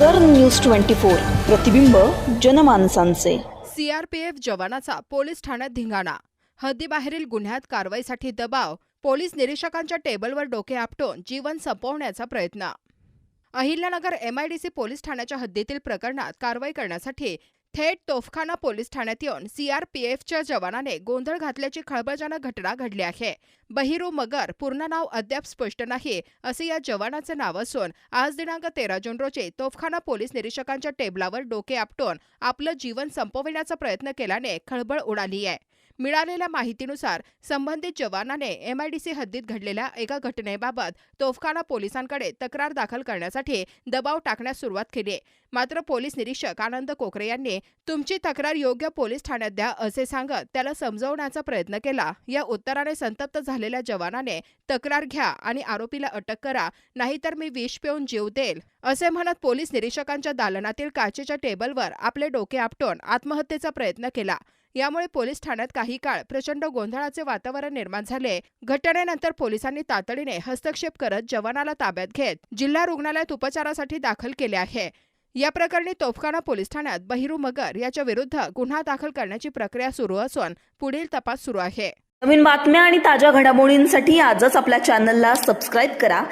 नगर news twenty four. प्रतिबिंब जनमानसांचे. CRPF जवानाचा police ठाण्यात धिंगाणा. हद्दीबाहेरील गुन्ह्यात कारवाईसाठी दबाव पोलीस निरीक्षकांच्या टेबलवर डोके आपटून जीवन संपवण्याचा प्रयत्न. अहिल्यानगर एमआयडीसी पोलीस ठाण्याच्या हद्दीतील प्रकरणात कारवाई करण्यासाठी थेट तोफखाना पोलीस ठाण्यात येऊन सीआरपीएफच्या जवानाने गोंधळ घातल्याची खळबळजनक घटना घडली आहे. बहिरू मगर पूर्ण नाव अद्याप स्पष्ट नाही असे या जवानाचे नाव असून आज दिनांक तेरा जून रोजी तोफखाना पोलीस निरीक्षकांच्या टेबलावर डोके आपटून आपलं जीवन संपविण्याचा प्रयत्न केल्याने खळबळ उडाली आहे. मिळालेल्या माहितीनुसार संबंधित जवानाने एमआयडीसी हद्दीत घडलेल्या एका घटनेबाबत तोफखाना पोलिसांकडे तक्रार दाखल करण्यासाठी दबाव टाकण्यास सुरुवात केली. मात्र पोलीस निरीक्षक आनंद कोकरे यांनी तुमची तक्रार योग्य पोलीस ठाण्यात द्या असे सांगत त्याला समजवण्याचा प्रयत्न केला. या उत्तराने संतप्त झालेल्या जवानाने तक्रार घ्या आणि आरोपीला अटक करा नाहीतर मी विष पिऊन जीव देईल. असे म्हणत पोलीस निरीक्षकांच्या दालनातील काचेच्या टेबलवर आपले डोके आपटून आत्महत्येचा प्रयत्न केला. यामुळे पोलीस ठाण्यात काही काळ प्रचंड गोंधळाचे वातावरण निर्माण झाले. घटनेनंतर पोलिसांनी तातडीने हस्तक्षेप करत जवानाला ताब्यात घेत जिल्हा रुग्णालयात उपचारासाठी दाखल केले आहे. या प्रकरणी तोफखाना पोलीस ठाण्यात बहिरू मगर याच्या विरुद्ध गुन्हा दाखल करण्याची प्रक्रिया सुरू असून पुढील तपास सुरू आहे. नवीन बातम्या आणि ताज्या घडामोडींसाठी आजच आपल्या चॅनलला सबस्क्राईब करा.